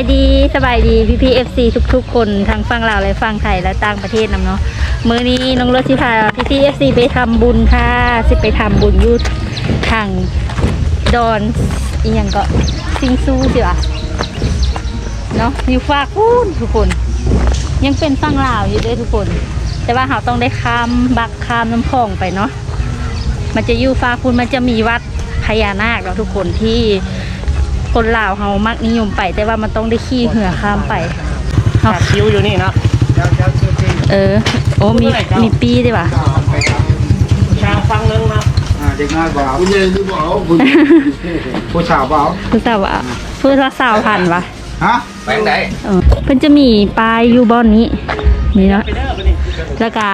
ายดีสบายดีพี่พีเอฟซีทุก ๆ คนทั้งฝั่งลาวและฝั่งไทยและต่างประเทศนำเนาะมื้อนี้น้องรถสิพาพี่พีเอฟซีไปทำบุญค่ะสิไปทำบุญอยุททางดอนอีหยังก็ซิงซูสิวะเนาะอยู่ฝากพูนทุกคน ยังเป็นฝั่งลาวอยู่เด้วยทุกคน แต่ว่าเราต้องได้ข้ามบักข้ามน้ำพองไปเนาะมันจะอยู่ฟ้าคุณมันจะมีวัดพญานาคเราทุกคนที่ คนลาวเขามักนิยมไป แต่ว่ามันต้องได้ขี่เหือข้ามไปเนาะขาดคิ้วอยู่นี่เนาะเออ โอ้มีมีปีด้วยว่ะชางฟังนึงเนาะอ่าเด็กน้อยบ่เอาคุณยายที่บ่เอาคุณผู้สาวบ่เอาคือสาวะเพื่อสาวพันวะฮะแปลงไหนเออเพิ่นจะมีปลายอยู่บอนนี้นี่เนาะไปเด้อไปนี่แล้วก็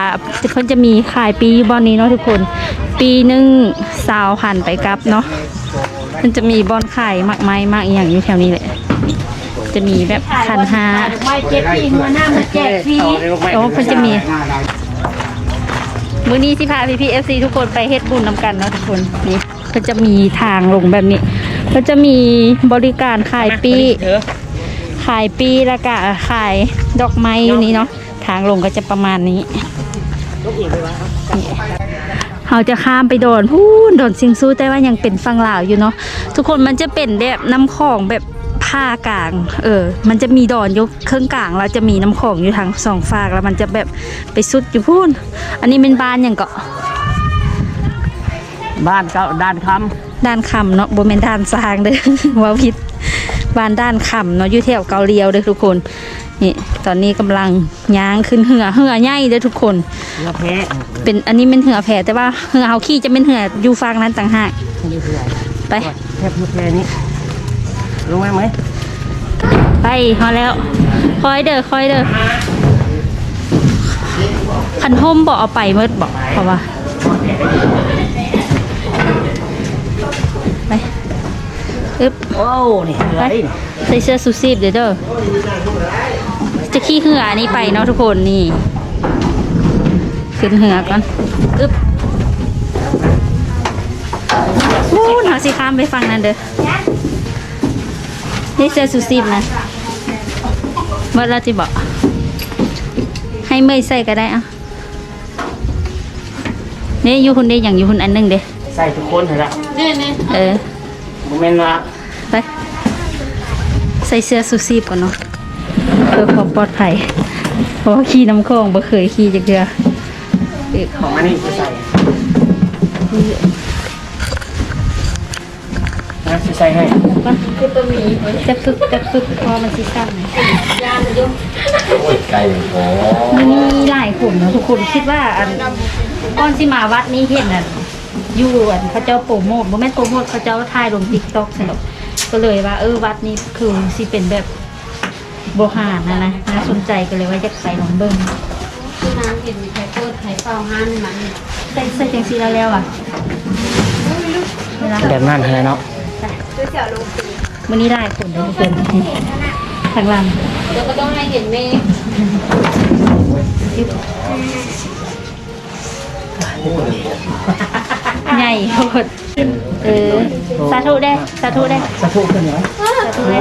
เพิ่นจะมีขายปีอยู่บอนนี้เนาะทุกคน ปีหนึ่งสาวพันไปกลับเนาะ มันจะมีบอนขายมากไม้มากอหย่างอยู่แถวนี้แหละ จะมีแบบพันห้าไม่เจ็บพี่หัวหน้ามันเจ็บเอาในลูกไม้โอ้เพิ่นจะมีหน้าหน้ามื้อนี้สิพาพี่พีเอฟซีทุกคนไปเฮ็ดบุญนำกันเนาะทุกคนนี่ก็จะมีทางลงแบบนี้ ก็จะมีบริการขายปีเถอะขายปีแล้วก็ขายดอกไม้อยู่นี้เนาะทางลงก็จะประมาณนี้ลูกอื่นไปวะ เราจะข้ามไปโดนพูนโดนซิงซูแต่ว่ายังเป็นฝั่งลาวอยู่เนาะทุกคนมันจะเป็นแบบน้ำของแบบผ้ากลาง เออ มันจะมีดอนอยกเครื่องกลางแล้วจะมีน้ำของอยู่ทางสองฝากแล้วมันจะแบบไปสุดอยู่พูนอันนี้เป็นบ้านอย่างเกาะบ้านเก้าด้านคด้านคำเนาะบนเป็นด้านสร้างเด้อว่าผิดบ้านด้านคำเนาะอยู่แถวเกาเลียวเด้อทุกคน นี่ตอนนี้กำลังย่างขึ้นเหือเหือใหญ่เด้อทุกคนำเรือแพะเป็นอันนี้เป็นเหือแผ่แต่ว่าเหือเฮาขี้จะเป็นเหืออยู่ฝั่งนั้นต่างหากนี่คืออะไรไปแทบเรือแพะนี้ลงไหมไหมไปพอแล้ว คอยเด้อคอยเด้อคันห่มบอกเอาไปเมื่อบอกเพราะว่าไปอึ๊บโอ้นี่เรือไปนี่ใส่เสื้อซูซีบเดี๋ยวเด้อ จะขี้เหืออันนี้ไปเนาะทุกคนนี่ ขึ้นเหือก่อนอึ๊บวู้นเอาสิข้ามไปฟังนั่นเด้อนี่เสื้อซูซีบนะเมื่อเราจะบอก ให้เมยใส่ก็ได้อะนี่อยู่คุณได้อย่างอยู่คุณอันหนึงเด้ใส่ทุกคนเถอะละเออโมเมนต์ว่าไปใส่เสื้อซูซีบก่อนเนาะเพื่อความปลอดภัยเพราะว่าขี่น้ำคลองบ่เคยขี่จักเดือเอกของอันนี้จะใส่นะจะใส่ให้ก่อนคือตัวมีจะฝึกจะฝึกเพราะมันสิสั้นโอ้ยไก่โอ้มันมีหลายคนเนาะทุกคนคิดว่าอันก่อนสิมาวัดนี้เห็นน่ะอยู่อันเขาเจ้าโปรโมทบ่แม่นโปรโมทเขาเจ้าถ่ายลง TikTok ใช่หรอกก็เลยว่าเออวัดนี้คือสิเป็นแบบ โบราณนะนะน่าสนใจก็เลยว่าอยากไปลองเบิ่งที่น้ำเห็นมีไข่เปิดไข่เปล่าห้านมันใส่ใส่จังสีแล้วแล้วอะเวลาแบบนั้นเลยเนาะวันนี้ได้คนเดียวเกินทางหลังแล้วก็ต้องให้เห็นเมฆใหญ่โคตรเออสาธุได้สาธุได้สะโพกขึ้นเหรอสาธุได้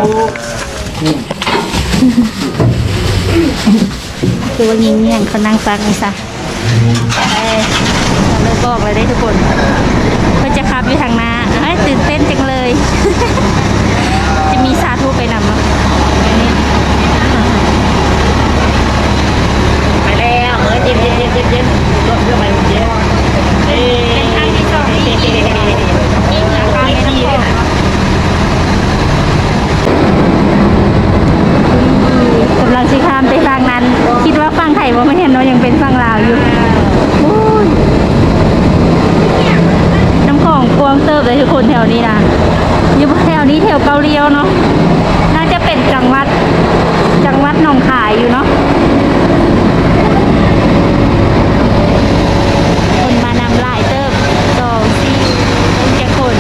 คือว่ายิงเนี่ยงเขานั่งฟังนี่ซะเอ้ยเราเลิกบอกเลยได้ทุกคนเพื่อจะขับอยู่ทางหน้าเอ้ยตื่นเต้นจังเลย จะมีสาธุไปนำเนาะอันนี้ไปแล้วเออเย็นเย็นเย็นเย็นเย็นรถเรือไปเย็นเอ๊ะเป็นครั้งที่สองที่นี่นะคะไม่ต้องกกำ ลังสิข้ามไปฝั่งนั้น คิดว่าฝั่งไทยว่าไม่เห็นเนาะยังเป็นฝั่งลาวอยู่น้ำของกวงเติบเลยทุกคนแถวนี้นะอยู่แถวนี้แถวเกาเลียวเนาะน่าจะเป็นจังหวัดจังหวัดหนองคายอยู่เนาะ คนมานำหลายเติบสองสี่เจ็ดคน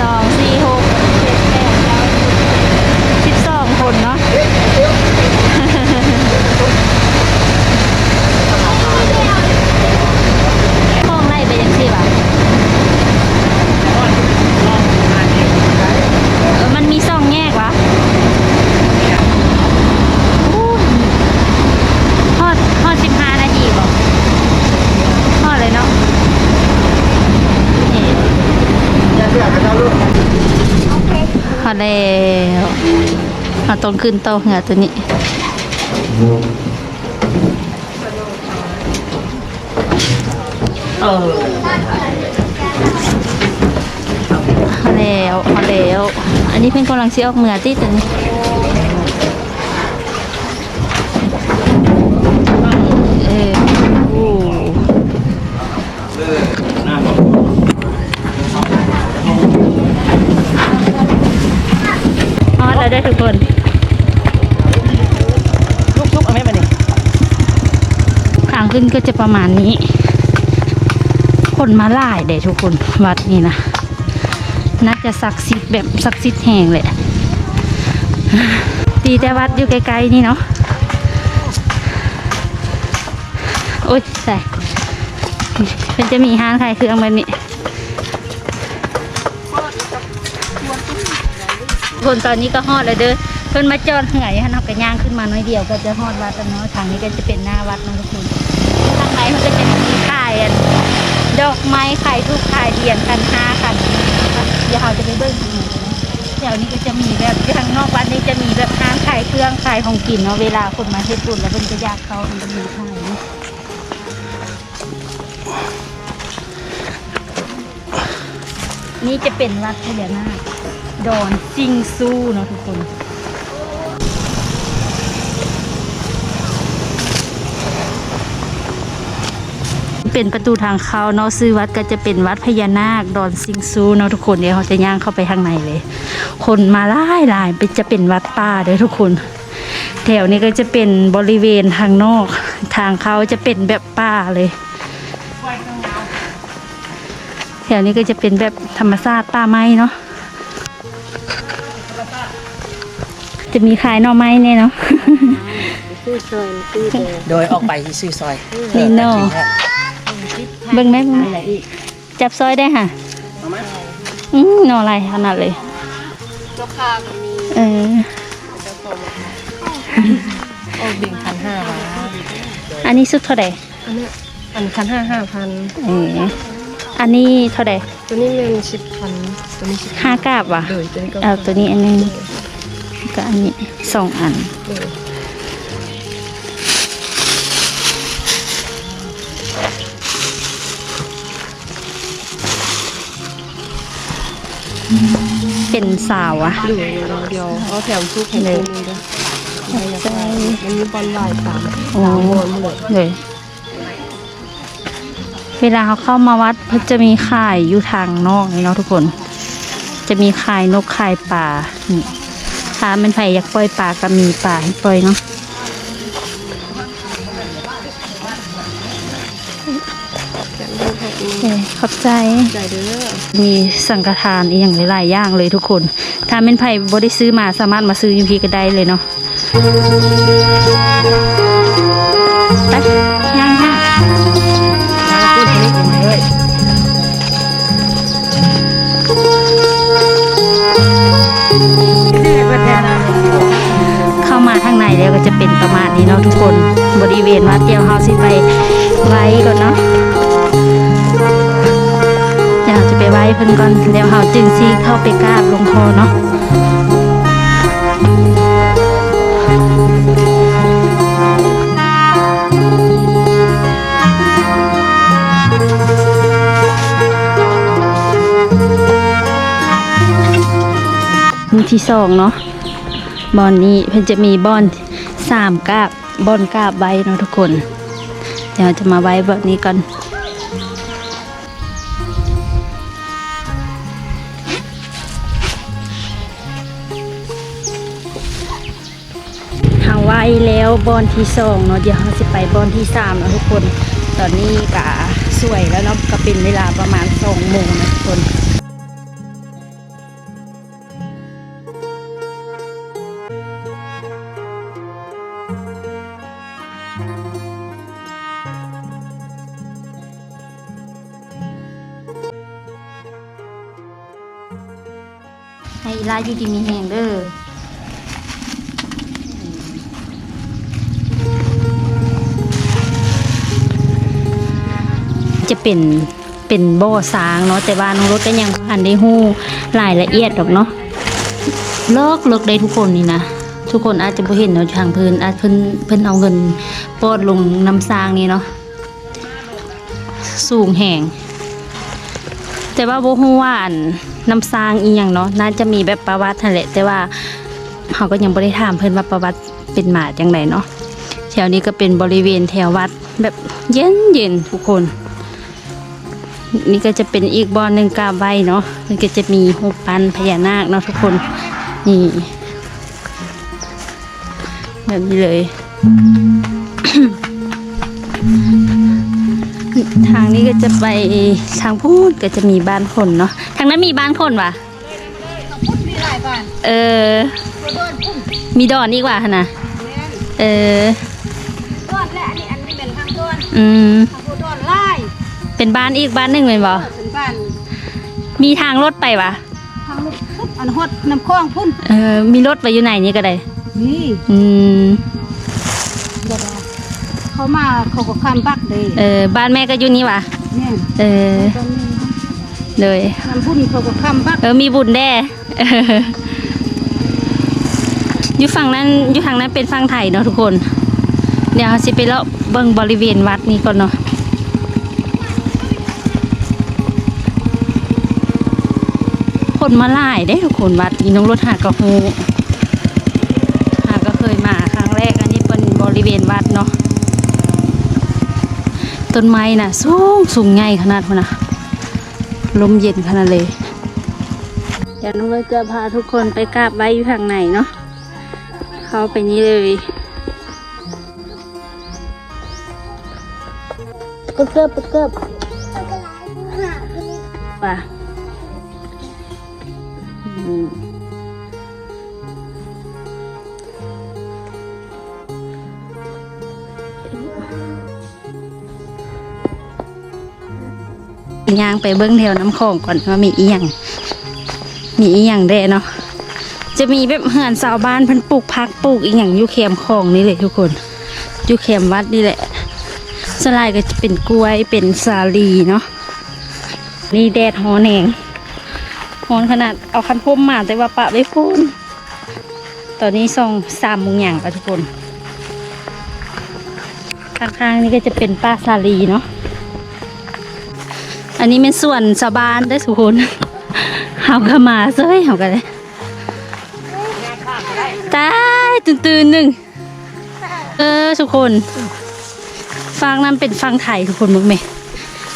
สองสี่หกเจ็ดแปดเก้าสิบสองคนเนาะ ห้องไล่ไปยังสิบอะเออมันมีซ่องแยกวะ แล้วเราต้องขึ้นโต๊ะเหงือตัวนี้เออมาแล้วมาแล้ว อันนี้เพิ่นกำลังสิออกเหนือที่ตัวนี้ ฮอดแล้วได้อทุกคนลูกชุบเอาไหมมาเนี่ยทางขึ้นก็จะประมาณนี้ คนมาหลายเด้ทุกคนวัดนี่นะน่าจะศักดิ์สิทธิ์แบบศักดิ์สิทธิ์แห่งเลยตีแต่วัดอยู่ไกลๆนี่เนาะโอ๊ยใส่เป็นจะมีห้านขายเครื่องแบบนี้ คนตอนนี้ก็ฮอดแล้วเด้อเพิ่นมาจอดเหงื่อยฮันเอากระย่างขึ้นมาน้อยเดียวก็จะฮอดวัดแล้วเนาะทางนี้ก็จะเป็นหน้าวัดเนาะทุกคนทางไหนมันก็จะมีขายอันดอกไม้ขายทูบขายเทียนกันห้าคันเดี๋ยวเราจะไปเบิ้งหนูแถวนี้ก็จะมีแบบทางนอกวัดนี้จะมีแบบห้างขายเครื่องขายของกินเนาะเวลาคนมาเฮ็ดบุญแล้วเพิ่นก็อยากเข้ามันก็มีขายนี่จะเป็นวัดพญานาค ดอนซิงซูเนาะทุกคนเป็นประตูทางเข้าเนาะซื้อวัดก็จะเป็นวัดพญานาคดอนซิงซูเนาะทุกคนเดี๋ยวเขาจะย่างเข้าไปข้างในเลย คนมาหลายหลายเป็นจะเป็นวัดป่าเด้อทุกคน แถวนี้ก็จะเป็นบริเวณทางนอก ทางเขาจะเป็นแบบป่าเลย แถวนี้ก็จะเป็นแบบธรรมชาติป่าไม้เนาะ จะมีขายหน่อไม้เนี่ยเนาะโดยออกไปที่ซื้อซอยนี่เนาะเบิ่งไหมเบิ่งไหมจับซอยได้ค่ะอืมหนออะไรขนาดเลยเจ้าคาก็มีเออโอ้บิงพันห้าบาทอันนี้สุดเท่าไหร่อันนี้อันพันห้าห้าพันเอออันนี้เท่าไหร่ตัวนี้เงินสิบพันตัวนี้สิบห้ากาบว่ะเลยตัวนี้ก็เอาตัวนี้อันหนึง ก็อันนี้สองอันเลยเป็นสาวอะเหลืออยู่เดียวเอาแถมทุกแผ่นเลยด้วยไม่อยากได้มันมีบอลลายสามโอ้สามบอลหมดเลยเลยเวลาเขาเข้ามาวัดเพิ่นจะมีข่ายอยู่ทางนอกนี่เนาะทุกคน จะมีข่ายนกข่ายป่านี่ถ้ามันไผอยากปล่อยปลาก็มีปลาให้ปล่อยเนาะแต่ดูแผ่นนี้เออขอบใจใจเด้อมีสังฆทานอีกอย่างหลายๆอย่างเลยทุกคน ถ้าเป็นไผ่บ่ได้ซื้อมาสามารถมาซื้ออยู่พี่ก็ได้เลยเนาะไปย่างย่าง แล้วก็จะเป็นประมาณนี้เนาะทุกคนบริเวณวัดเดียวเฮาสิไปไว้ก่อนเนาะเดี๋ยวเราจะไปไว้เพิ่นก่อนเดี๋ยวเฮาจึงสิเข้าไปกราบหลวงพ่อเนาะมือที่สองเนาะบอนนี้เพิ่นจะมีบอนามกาบบอนกาบใบเนาะทุกคน เดี๋ยวจะมาไว้แบบนี้ก่อนเฮาไว้แล้วบอนที่สองเนาะเดี๋ยวเราจะไปบอนที่สามเนาะทุกคน ตอนนี้กะสวยแล้วเนาะก็เป็นเวลาประมาณสองโมงนะทุกคน ลาอยู่ดีมีแหงเด้อจะเป็นเป็นบ่อสางเนาะแต่ว่าน้องรถก็ยังบ่ทันได้ฮู้รายละเอียดดอกเนาะเลิกเลิกได้ทุกคนนี่นะทุกคนอาจจะบ่เห็นเนาะทางเพิ่นอาจเพิ่นเพิ่นเอาเงินปอดลงน้ำสร้างนี่เนาะสูงแหงแต่ว่าบ่ฮู้ว่าอัน น้ำสร้างอีหยังเนาะน่าจะมีแบบประวัตินั่นแหละแต่ว่าเขาก็ยังบ่ได้ถามเพิ่นว่าประวัติเป็นมาจังไดเนาะแถวนี้ก็เป็นบริเวณแถววัดแบบเย็นเย็นทุกคน นี่ก็จะเป็นอีกบอนหนึ่งกาใบเนาะมันก็จะมีหูปปั้นพญานาคเนาะทุกคนนี่แบบนี้เลย ทางนี้ก็จะไปทางพูดก็จะมีบ้านคนเนาะทางนั้นมีบ้านคนวะเออ มีดอนอีกว่านะเออต้นและอันนี้อันนี้เป็นทางต้นอืมทางต้นไล่เป็นบ้านอีกบ้านหนึ่งเลยบ่เป็นบ้านมีทางรถไปวะทางลูกพุดอันฮดน้ำคลองพุ่นเออมีรถไปอยู่ไหนนี่ก็ได้นี่อืมเดี๋ยว เขามาเขาก็ข้ามบักเลยเออบ้านแม่ก็อยู่นี่วะเนี่ยเออตอนนี้เลยน้ำพุ่นเขาก็ข้ามบักเออมีบุญแด่เอออยู่ฝั่งนั้นอยู่ทางนั้นเป็นฝั่งไทยเนาะทุกคน เดี๋ยวเราสิไปเลาะเบิ่งบริเวณวัดนี้ก่อนเนาะคนมาหลายได้ทุกคนวัดนี้น้องรถหากระโฮหาก็เคยมาครั้งแรกอันนี้เป็นบริเวณวัดเนาะ ต้นไม้น่ะสูงสูงใหญ่ขนาดพนนะลมเย็นขนาดเลยเดี๋ยวน้องเลยจะพาทุกคนไปกราบไว้อยู่ทางไหนเนาะเข้าไปนี้เลยปึกเกิบปึกเกิบป่ะ ย่างไปเบิ้งแถวน้ำคลองก่อนว่ามีอีหยังมีอีหยังได้เนาะจะมีแบบเหือนชาวบ้านพิ่นปลูกพักปลูกอีหยังอยู่เขมคลองนี่เลยทุกคนอยู่เขมวัดนี่แหละสลายก็จะเป็นกล้วยเป็นสาลีเนาะนี่แดดฮ้อนแหงฮ้อนขนาดเอาคันพมมาแต่ว่าปะไว้พูนตอนนี้ซองสามโมงอย่างแล้วทุกคนข้างๆนี่ก็จะเป็นป้าสาลีเนาะ อันนี้เป็นส่วนชาวบ้านได้อทุกคนเฮาก็มาเซ้ยเฮาก็เลยตายตื่นตื่นๆหนึ่งเออทุกคน ฟังนั้นเป็นฟังไทยทุกคนมึงไหม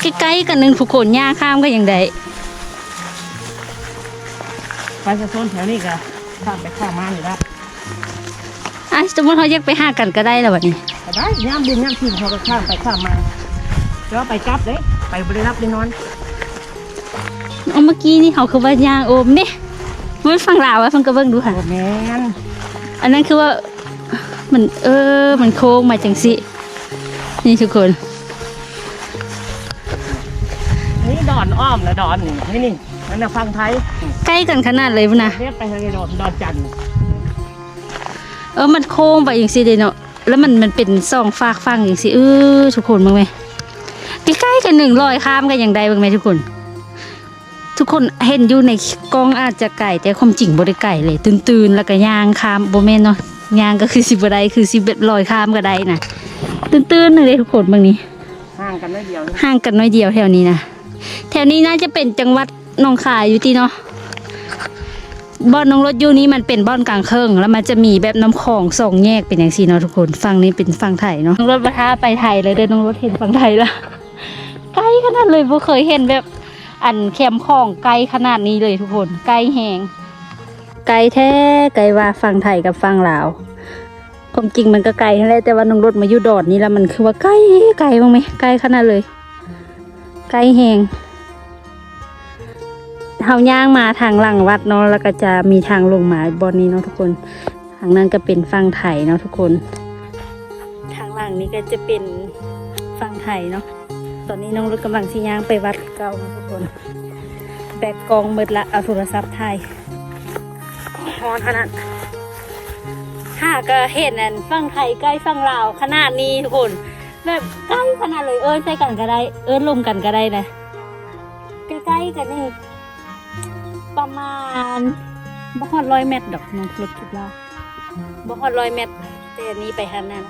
ใกล้ๆกันหนึ่งทุกคนย่างข้ามก็ยังได้ไปจะโซนแถวนี้ก็ข้ามไปข้ามมาอยู่แล้วอะสมมติเขาแยกไปห้ากันก็ได้แล้ววันนี้ก็ได้ย่ามดินย่ามทิ้งเขาก็ข้ามไปข้ามมาแล้วไปกลับเลย ไปบริรับได้นอนเอาเมื่อกี้นี่เขาคือว่าย่างโอมเนี่ยมันฟังลาวไว้ฟังกระเบื้องดูค่ะโอ้แมนอันนั้นคือว่ามันเออมันโค้งมาจังสินี่ทุกคนนี่ดอนอ้อมนะดอนนี่นี่นี่นั่นนะฟังไทยใกล้กันขนาดเลยพุ่นนะเรียกไปทางดอนดอนจันทร์เออมันโค้งไปอย่างสิเลยเนาะแล้วมันมันเป็นซองฟากฟังอย่างสิเออทุกคนบ้างไหม ใกล้ๆกันหนึ่งรอยข้ามกันอย่างใดบ้างไหมทุกคน ทุกคนเห็นอยู่ในกล้องอาจจะไก่แต่ความจริงบ่ได้ไก่เลย ตื่นๆแล้วก็ย่างข้ามโบแม่นเนาะย่างก็คือสิบ่ได้คือสิเบ็ดลอยข้ามก็ได้นะตื่นๆเลยทุกคนบางนี้ห่างกันได้เดียวนะห่างกันน้อยเดียวแถวนี้นะแถวนี้น่าจะเป็นจังหวัดหนองคายอยู่ที่เนาะบ่อนน้องรถอยู่นี้มันเป็นบ่อนกลางเคิงแล้วมันจะมีแบบน้ำคลองสองแยกเป็นอย่างซีเนาะทุกคนฝั่งนี้เป็นฝั่งไทยเนาะน้องรถมาท่าไปไทยเลยเด้อน้องรถเห็นฝั่งไทยละ ไกลขนาดเลยบ่เคยเห็นแบบ อันแคมคลองไกลขนาดนี้เลยทุกคนไกลแหงไกลแท้ไกลว่าฝั่งไทยกับฝั่งลาวความจริงมันก็ไกลนั่นแหละแต่ว่าน้องรถมาอยู่ดอดนี่แล้วมันคือว่าไกลไกลบ้างไหมไกลขนาดเลย ไกลแหงเฮาย่างมาทางหลังวัดเนาะแล้วก็จะมีทางลงมาบอนนี้เนาะทุกคน ทางนั้นก็เป็นฝั่งไทยเนาะทุกคน ทางหลังนี้ก็จะเป็นฝั่งไทยเนาะ ตอนนี้น้องรถกำลังสิย่างไปวัดเก่าเนาะทุกคน แบกกองเบิดละเอาโทรศัพท์ถ่ายฮอนขนาดหาก็เห็นนั่นฝั่งไทยใกล้ฝั่งลาวขนาดนี้ทุกคน แบบใกล้ขนาดเลยเอิ้นใส่กันก็ได้ เอิ้นลงกันก็ได้นะใกล้ๆกันนี่ประมาณบ่ฮอดร้อยเมตรดอกน้องรถคิดว่าบ่ฮอดร้อยเมตรแต่อันนี้ไปทางนั้น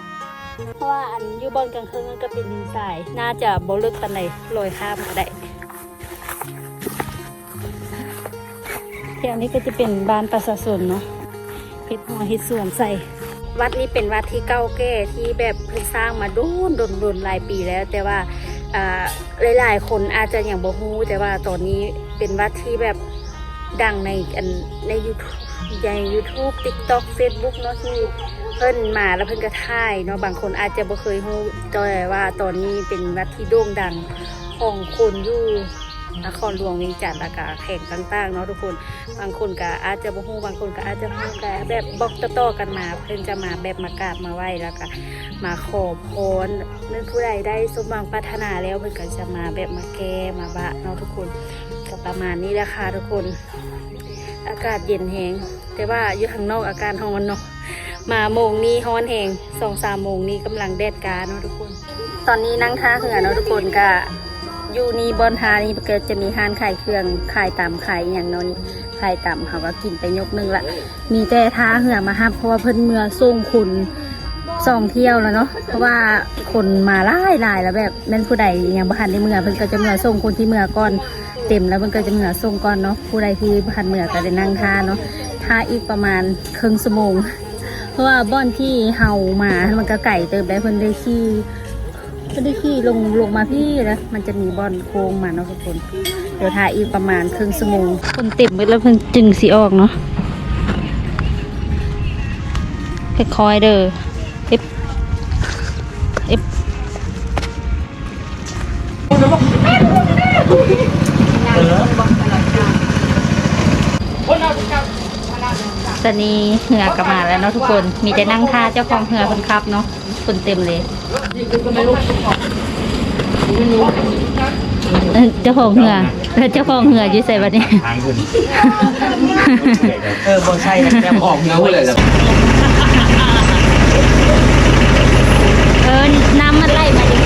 เพราะว่าอันอยู่บอนกลางคืนมันก็เป็นดินทราย น่าจะบ่ลึกปานใดลอยข้ามก็ได้แถวนี้ก็จะเป็นบ้านประชาชนเนาะเฮ็ดหัวเฮ็ดสวนใส่ วัดนี้เป็นวัดที่เก่าแก่ที่แบบเพิ่งสร้างมาโดนดนโดนหลายปีแล้ว แต่ว่าอ่าหลายๆ คนอาจจะอยังบ่ฮู้แต่ว่าตอนนี้เป็นวัดที่แบบดังในอันใน YouTube ใน YouTube TikTok Facebook เนาะที่ เพิ่นมาแล้วเพิ่นก็ถ่ายเนาะบางคนอาจจะบ่เคยฮู้แต่ว่าตอนนี้เป็นวัดที่โด่งดังของคนอยู่นครหลวงเวียงจันทร์แล้วก็แข่งต่างๆเนาะทุกคนบางคนก็อาจจะบ่ฮู้บางคนก็อาจจะฮู้แต่แบบบอกต่อๆกันมา เพิ่นจะมาแบบมากราบมาไหว้แล้วก็มาขอพรนั่นผู้ใดได้สมหวังปรารถนาแล้วเพิ่นก็จะมาแบบมาแก้มาบะเนาะทุกคนก็ประมาณนี้แหละค่ะทุกคน อากาศเย็นแฮงแต่ว่าอยู่ข้างนอกอากาศร้อนเนาะ มาโมงนี้ร้อนแฮงสองสามโมงนี้กำลังแดดกาเนาะทุกคน ตอนนี้นั่งท่าเหือเนาะทุกคนก็อยู่นี่บอนทานี่ก็จะมีห้านขายเครื่องขายตามขายอย่างเนาะนี่ขายตามเขาก็กินไปยกนึงละมีแต่ท้าเหือมาฮับเพราะว่าเพิ่นเมือส่งคุณสองเที่ยวแล้วเนาะเพราะว่าคนมาหลายหลายแล้วแบบแม่นผู้ใดยังบ่ทันได้เมือเพิ่นก็จะเมือส่งคนที่เมือก่อนเต็มแล้วเพิ่นก็จะเมือส่งก่อนเนาะผู้ใดที่บ่ทันเมือก็ได้นั่งท่าเนาะท่าอีกประมาณครึ่งชั่วโมง ราะว่าบ่อนที่เฮามา มันก็ไก่เติมได้เพิ่นได้ขี่ก็ได้ขี้ลงลงมาพี่แล้วมันจะมีบอนโค้งมาเนาะทุกคน เดี๋ยวถ่ายอีกประมาณครึ่งชั่วโมงคนเต็มไปแล้วเพิ่งจึงสีออกเนาะค่อยๆเด้อ ตอนนี้เหือกลับมาแล้วเนาะทุกคน มีแต่นั่งท่าเจ้าของเหือคนขับเนาะคนเต็มเลยเอ้ยเจ้าของเหือแล้วเจ้าของเหืออยู่ใส่บัดนี้ ทางคุณเออบ่ใช่นะแกออกเงาเลยล่ะเออน้ำมันไล่มาดิ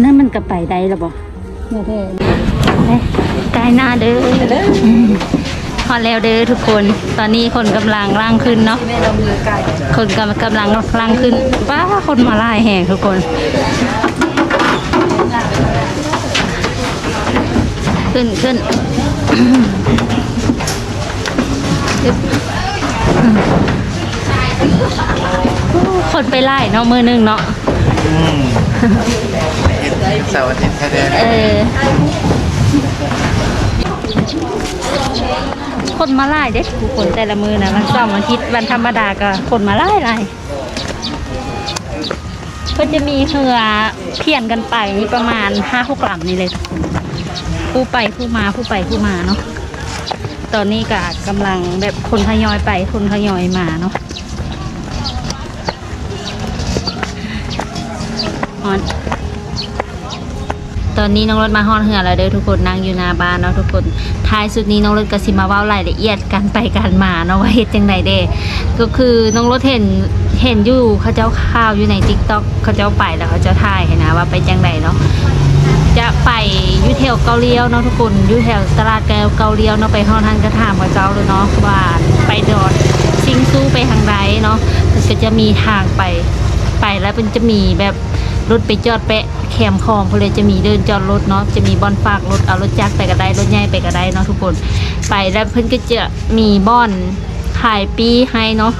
นนั้นมันก็ไปได้หรอบ่เนี่ยเด้เอ๊ะใกล้หน้าเด้อพอแล้วเด้อทุกคน ตอนนี้คนกำลังร่างขึ้นเนาะคนกำกำลังร่างขึ้นว้าคนมาไล่แหงทุกคนขึ้นขึ้นอึ๊บคนไปไล่เนาะมือหนึงเนาะ เสาร์อาทิตย์แท้เออ คนมาไล่เด้ทุกคนแต่ละมือนะวันเสาร์วันอาทิตย์วันธรรมดาก็คนมาไล่ไล่ก็จะมีเรือเพียนกันไปนี่ประมาณห้าหกลำนี่เลยทุกคนผู้ไปผู้มาผู้ไปผู้มาเนาะตอนนี้ก็กำลังแบบคนทยอยไปคนทยอยมาเนาะออน ตอนนี้น้องรถมาฮอดเหือแล้วเด้อทุกคนนั่งอยู่หน้าบ้านเนาะทุกคนท้ายสุดนี้น้องรถก็สิมาเว้ารายละเอียดการไปการมาเนาะว่าเฮ็ดจังไดเด้ก็คือน้องรถเห็นเห็นอยู่เขาเจ้าข่าวอยู่ใน TikTok เขาเจ้าไปแล้วเขาเจ้าถ่ายให้นะว่าไปจังไดเนาะจะไปยูแถวเกาเลียวเนาะทุกคนยูแถวตลาดแกวเกาเลียวเนาะไปห้องท่านก็ถามกับเจ้าเลยเนาะว่าไปดอดซิงซูไปทางใดเนาะก็จะมีทางไป ไปแล้วมันจะมีแบบรถไปจอดแปะแคมคลองเพนเลยจะมีเดินจอดรถเนาะจะมีบอนฝากรถเอารถจักรไปก็ได้รถใหญ่ไปก็ได้เนาะทุกคนไปแล้วเพิ่นก็จะมีบ่อนขายปีให้เนาะ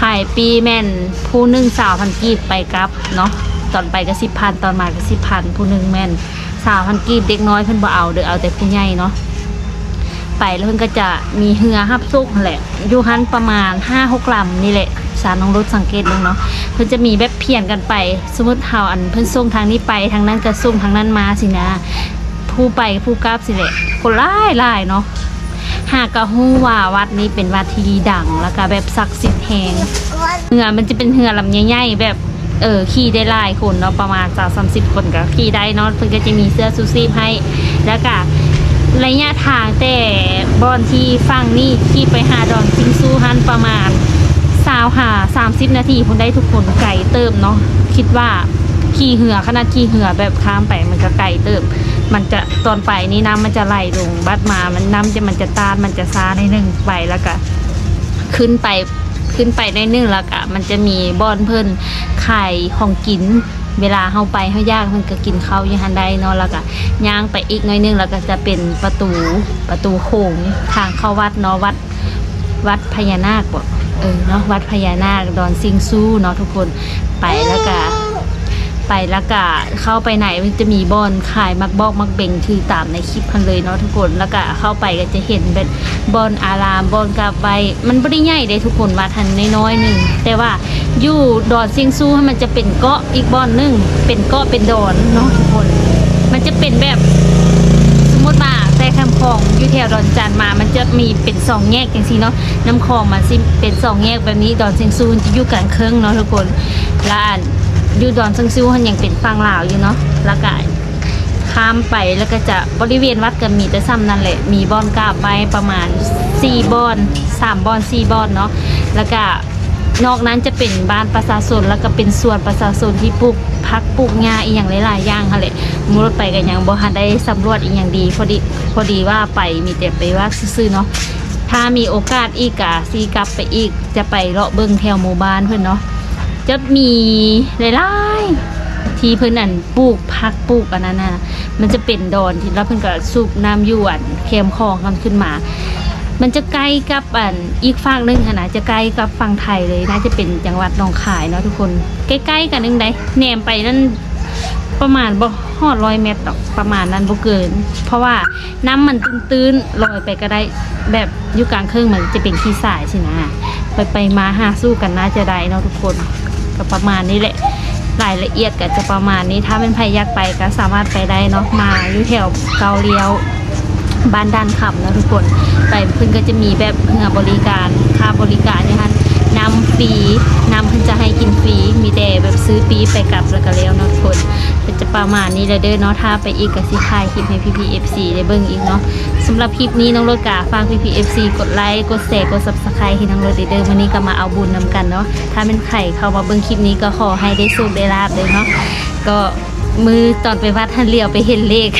ขายปีแม่นผู้หนึ่งสาวพันกีบไปกับเนาะตอนไปก็สิบพันตอนมาก็สิบพันผู้หนึ่งแม่นสาวพันกีบเด็กน้อยเพิ่นบ่เอาเด้อเอาแต่ผู้ใหญ่เนาะไปแล้วเพิ่นก็จะมีเหือฮับซุกนั่แหละอยู่หันประมาณ5 6ลำนี่แหละ สารน้องรถสังเกตเบิ่งเนาะเพิ่นจะมีแบบเพียนกันไป สมมติเฮาอันเพิ่นส่งทางนี้ไปทางนั้นก็ส่งทางนั้นมาสินะ ผู้ไปผู้กลับสิแหละคนหลายหลายเนาะหากก็ฮู้ว่าวัดนี้เป็นวัดที่ดังแล้วก็แบบศักดิ์สิทธิ์แฮงเหือมันจะเป็นเหือลำใหญ่ๆแบบเออขี่ได้หลายคนเนาะประมาณสามสามสิบคนก็ขี่ได้เนาะเพิ่นก็จะมีเสื้อซูซีพให้แล้วก็ระยะทางแต่บอนที่ฟังนี่ขี่ไปหาดอนซิงซูฮันประมาณ สาวหาสามสิบนาทีคนได้ทุกคนไก่เติมเนาะคิดว่าขี่เหือขนาดขี่เหือแบบข้ามไปมันก็ไก่เติม มันจะตอนไปนี่น้ำมันจะไหลลงบัดมามันน้ำจะมันจะตานมันจะซาในหนึ่งไปแล้วก็ขึ้นไปขึ้นไปได้นึงแล้วก็มันจะมีบอนเพิ่นไขายของกินเวลาเฮาไปเฮายากมันก็กินข้าวอยู่หันใดเนาะแล้วก็ย่างไปอีกน้อยนึงแล้วก็จะเป็นประตูประตูโค้งทางเข้าวัดเนาะวัดวัดพญานาคบ่ เออเนาะวัดพญานาคดอนซิงซูเนาะทุกคนไปแล้วก็ไปแล้วก็เข้าไปไหนมันจะมีบอนขายมักบอกมักเบ่งคือตามในคลิปพันเลยเนาะทุกคนแล้วก็เข้าไปก็จะเห็นเป็นบอนอารามบอนกาบใบมันไม่ได้ใหญ่เลยทุกคนมาทันน้อยๆหนึ่งแต่ว่าอยู่ดอนซิงซูให้มันจะเป็นเกาะอีกบอนหนึ่งเป็นเกาะเป็นดอนเนาะทุกคน มันจะเป็นแบบ คลองอยู่แถวดอนจันมา มันจะมีเป็นสองแยกอย่างซี่เนาะน้ำคลองมันสิเป็นสองแยกแบบนี้ดอนซิงซูจะอยู่กลางเครื่องเนาะทุกคนและอันอยู่ดอนซึ่งซิวมันยังเป็นฟังลาวอยู่เนาะแล้วก็ข้ามไปแล้วก็จะบริเวณวัดก็มีแต่ซ้ำนั่นแหละมีบอนกาบไปประมาณ4บอน3บอน4บอนเนาะแล้วก็ นอกนั้นจะเป็นบ้านประชาชนแล้วก็เป็นส่วนประชาชนที่ปลูกพักปลูกหญ้าอีกอย่างหลายๆอย่างค่ะแหละมุดไปกันยังบ่ทันได้สำรวจอีกอย่างดีพอดีพอดีว่าไปมีแต่ไปว่าซื่อๆเนาะถ้ามีโอกาสอีกอะซีกลับไปอีกจะไปเลาะเบิ่งแถวหมู่บ้านเพื่อนเนาะจะมีหลายๆที่เพิ่นอันปลูกพักปลูกอันนั้นน่ะมันจะเป็นดอนที่แล้วเพิ่อนก็สูบน้ำยู่อันเค็มคลองกันขึ้นมา มันจะใกล้กับอันอีกฝั่งหนึงค่ะนะจะใกล้กับฝั่งไทยเลยน่าจะเป็นจังหวัดหนองคายเนาะทุกคน ใกล้ๆกันนึงได้แหนมไปนั่นประมาณบ่ฮอดร้อยเมตรหรอกประมาณนั้นบ่เกิน เพราะว่าน้ำมันตื้นๆลอยไปก็ได้แบบอยู่กลางเครื่องเหมือนจะเป็นขี้สายสินะไปไปมาหาสู้กันน่าจะได้เนาะทุกคนก็ประมาณนี้แหละรายละเอียดก็จะประมาณนี้ถ้าเป็นใครอยากไปก็สามารถไปได้เนาะมาอยู่แถวเกาเลียว บ้านด้านขับนะทุกคนไปเพิ่อนก็จะมีแบบเหือบริการค่าบริการนี่ยค่ะนำฟรีนำเพิ่อนจะให้กินฟรีมีแต่แบบซื้อฟรีไปกลับแล้วก็แล้วนะทุกคนจะประมาณนี้เลยเด้อเนาะถ้าไปอีกก็สิถ่ายคลิปให้พี่พีเอฟซีได้เบิ่งอีกเนาะสำหรับคลิปนี้น้องโรดกาฝากพี่พีเอฟซีกดไลค์กดแชร์กดซับสไครต์ให้น้องโรดได้เด้อวันนี้ก็มาเอาบุญนำกันเนาะถ้าเป็นใครเข้ามาเบิ่งคลิปนี้ก็ขอให้ได้สุขได้ลาบเลยเนาะก็มือตอนไปวัดท่านเลียวไปเห็นเลข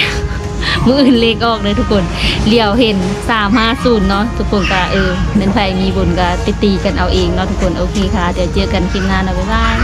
มืออื่นเลขออกเลยทุกคนเลี้ยวเห็นสามห้าศูนย์เนาะทุกคนก็เออเน้นไฟมีบุญก็ติตีกันเอาเองเนาะทุกคนโอเคค่ะ เดี๋ยวเจอกันคลิปหน้านะบ๊ายบาย